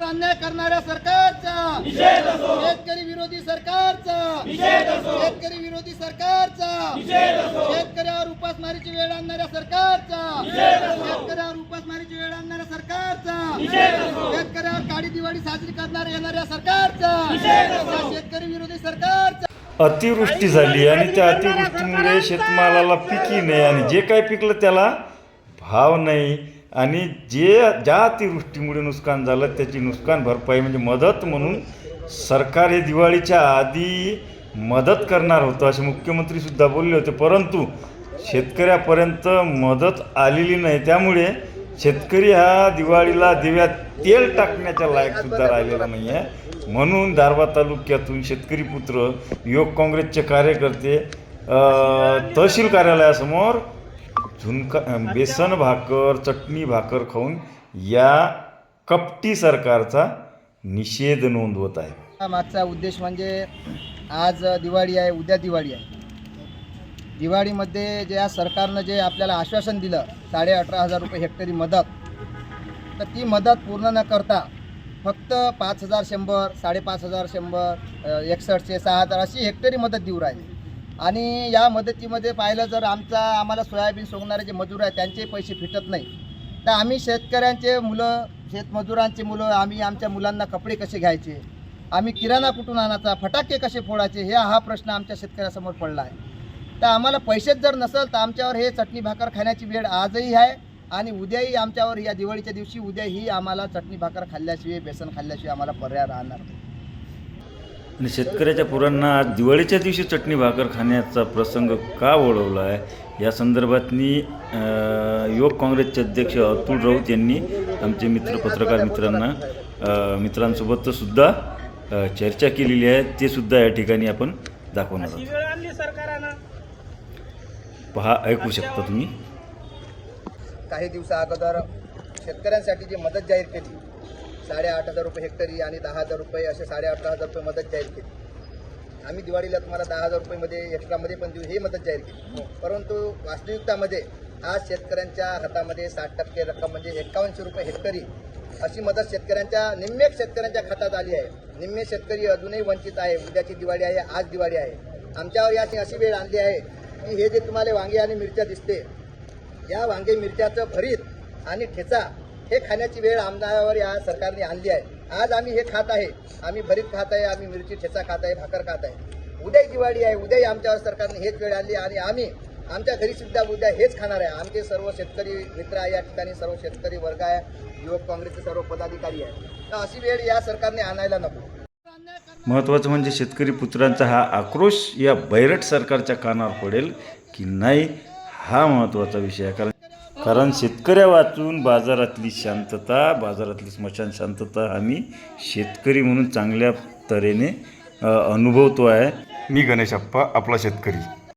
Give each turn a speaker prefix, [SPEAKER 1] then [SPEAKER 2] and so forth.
[SPEAKER 1] अन्याय करणाऱ्या सरकारचा. शेतकरी विरोधी सरकारचा. शेतकरी विरोधी सरकारचा. शेतकऱ्यावर उपासमारीची वेळ आणणाऱ्या सरकारचा. शेतकऱ्यावर उपासमारीची वेळ आणणाऱ्या सरकारचा. शेतकऱ्यावर काळी दिवाळी साजरी करणाऱ्या येणाऱ्या सरकारचा. शेतकरी विरोधी सरकारचा.
[SPEAKER 2] अतिवृष्टी झाली आणि त्या अतिवृष्टीमुळे शेतमालाला पिकी नाही आणि जे काही पिकलं त्याला भाव नाही. आणि जे ज्या अतिवृष्टीमुळे नुकसान झालं त्याची नुकसान भरपाई म्हणजे मदत म्हणून सरकार हे दिवाळीच्या आधी मदत करणार होतं असे मुख्यमंत्रीसुद्धा बोलले होते. परंतु शेतकऱ्यापर्यंत मदत आलेली नाही. त्यामुळे शेतकरी हा दिवाळीला दिव्यात तेल टाकण्याच्या लायकसुद्धा राहिलेला नाही आहे म्हणून दारवा तालुक्यातून शेतकरी पुत्र युवक काँग्रेसचे कार्यकर्ते तहसील कार्यालयासमोर झुणका बेसन भाकर चटणी भाकर खाऊन या कपटी सरकारचा निषेध नोंदवत आहे.
[SPEAKER 1] हा मागचा उद्देश म्हणजे आज दिवाळी आहे उद्या दिवाळी आहे. दिवाळीमध्ये जे या सरकारनं जे आपल्याला आश्वासन दिलं साडे अठरा हजार रुपये हेक्टरी मदत तर ती मदत पूर्ण न करता फक्त पाच हजार शंभर साडेपाच हजार शंभर अ, एकसष्टशे सहा हजार अशी हेक्टरी मदत देऊ राहिली. आणि या मदतीमध्ये पाहिलं जर आमचा आम्हाला सोयाबीन सोंगणारे जे मजूर आहेत त्यांचे पैसे फिटत नाही. तर आम्ही शेतकऱ्यांचे मुलं शेतमजुरांचे मुलं आम्ही आमच्या मुलांना कपडे कसे घ्यायचे? आम्ही किराणा कुठून आणायचा? फटाके कसे फोडायचे? हे हा प्रश्न आमच्या शेतकऱ्यासमोर पडला आहे. तर आम्हाला पैसेच जर नसेल तर आमच्यावर हे चटणी भाकर खाण्याची वेळ आजही आहे आणि उद्याही आमच्यावर या दिवाळीच्या दिवशी उद्याही आम्हाला चटणी भाकर खाल्ल्याशिवाय बेसन खाल्ल्याशिवाय आम्हाला पर्याय राहणार नाही.
[SPEAKER 2] आणि शेतकऱ्याच्या पोरांना आज दिवाळीच्या दिवशी चटणी भाकर खाण्याचा प्रसंग का ओढवला आहे? या संदर्भातनी युवक काँग्रेसचे अध्यक्ष अतुल राऊत यांनी आमचे मित्र पत्रकार मित्रांना मित्रांसोबत सुद्धा चर्चा केलेली आहे. ते सुद्धा या ठिकाणी आपण दाखवणार आहोत. पहा ऐकू शकता तुम्ही.
[SPEAKER 1] काही दिवसा अगोदर शेतकऱ्यांसाठी जी मदत जाहीर केली साडेआठ हजार रुपये हेक्टरी आणि दहा हजार रुपये असे साडेअठरा हजार रुपये मदत जाहीर केली. आम्ही दिवाळीला तुम्हाला दहा हजार रुपयेमध्ये एक्स्ट्रामध्ये पण देऊ हे मदत जाहीर केली. परंतु वास्तविकतामध्ये आज शेतकऱ्यांच्या हातामध्ये साठ टक्के रक्कम म्हणजे एक्कावनशे रुपये हेक्टरी अशी मदत शेतकऱ्यांच्या निम्मे शेतकऱ्यांच्या खात्यात आली आहे. निम्मे शेतकरी अजूनही वंचित आहे. उद्याची दिवाळी आहे आज दिवाळी आहे. आमच्यावर याची अशी वेळ आणली आहे की हे जे तुम्हाला वांगे आणि मिरच्या दिसते या वांगे मिरच्याचं भरीत आणि ठेचा हे खाण्याची वेळ आमदारावर या सरकारने आणली आहे. आज आम्ही हे खात आहे. आम्ही भरीत खात आहे आम्ही मिरची ठेचा खात आहे भाकर खात आहे. उद्या दिवाळी आहे उद्याही आमच्यावर सरकारने हेच वेळ आणली आणि आम्ही आमच्या घरी सुद्धा उद्या हेच खाणार आहे. आमचे सर्व शेतकरी मित्र आहे या ठिकाणी सर्व शेतकरी वर्ग आहे युवक काँग्रेसचे सर्व पदाधिकारी आहे. तर अशी वेळ या सरकारने आणायला नको.
[SPEAKER 2] महत्त्वाचं म्हणजे शेतकरी पुत्रांचा हा आक्रोश या बैरट सरकारच्या कानावर पडेल की नाही हा महत्त्वाचा विषय आहे. कारण कारण शेतकऱ्या वाचून बाजारातली शांतता बाजारातली स्मशान शांतता आम्ही शेतकरी म्हणून चांगल्या तऱ्हेने अनुभवतो आहे.
[SPEAKER 3] मी गणेश अप्पा आपला शेतकरी.